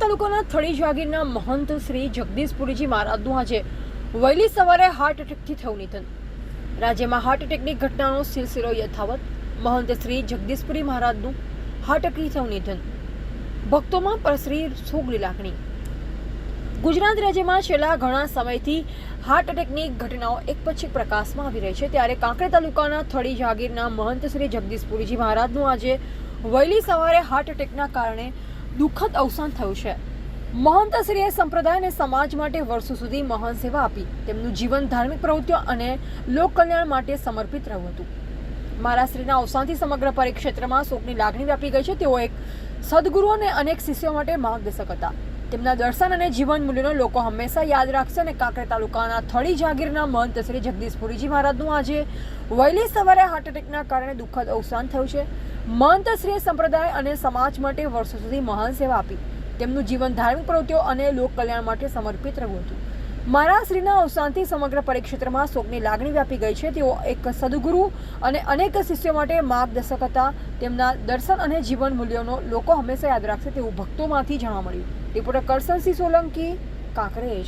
તાલુકાના થળી જાગીરના મહંત શ્રી જગદીશપુરીજી મહારાજનું આજે વહેલી સવારે હાર્ટ એટેકથી થયું નિધન. રાજ્યમાં હાર્ટ એટેકની ઘટનાનો સિલસિલો યથાવત મહંત શ્રી જગદીશપુરી મહારાજનું હાર્ટ એટેકથી થયું નિધન. ભક્તોમાં પ્રસરી શોકની લાગણી. ગુજરાત રાજ્યમાં છેલ્લા ઘણા સમયથી હાર્ટ એટેકની ઘટનાઓ એક પછી પ્રકાશમાં આવી રહી છે. ત્યારે કાંકરેજ તાલુકાના થળી જાગીરના મહંત શ્રી જગદીશપુરીજી મહારાજનું આજે વહેલી સવારે હાર્ટ એટેકના કારણે દુઃખદ અવસાન થયું છે. મહંતશ્રીએ સંપ્રદાય અને સમાજ માટે વર્ષો સુધી મહાન સેવા આપી. તેમનું જીવન ધાર્મિક પ્રવૃત્તિઓ અને લોક કલ્યાણ માટે સમર્પિત રહ્યું હતું. મહારાજશ્રીના અવસાનથી સમગ્ર પરિક્ષેત્રમાં શોકની લાગણી વ્યાપી ગઈ છે. તેઓ એક સદગુરુ અને અનેક શિષ્યો માટે માર્ગદર્શક હતા. તેમના દર્શન અને જીવન મૂલ્યોનો લોકો હંમેશા યાદ રાખશે અને કાંકરે તાલુકાના થળી જાગીરના મહંત શ્રી જગદીશપુરીજી મહારાજનું આજે વહેલી સવારે હાર્ટ એટેકના કારણે દુઃખદ અવસાન થયું છે. મહંતશ્રીએ સંપ્રદાય અને સમાજ માટે વર્ષો સુધી મહાન સેવા આપી. તેમનું જીવન ધાર્મિક પ્રવૃત્તિઓ અને લોક કલ્યાણ માટે સમર્પિત રહ્યું હતું. મહારાજશ્રીના અવસાનથી સમગ્ર પરિક્ષેત્રમાં શોકની લાગણી વ્યાપી ગઈ છે. તેઓ એક સદગુરુ અને અનેક શિષ્યો માટે માર્ગદર્શક હતા. તેમના દર્શન અને જીવન મૂલ્યોનો લોકો હંમેશા યાદ રાખશે તેવું ભક્તોમાંથી જાણવા મળ્યું. રિપોર્ટર કરસનસિંહ સોલંકી, કાંકરેજ.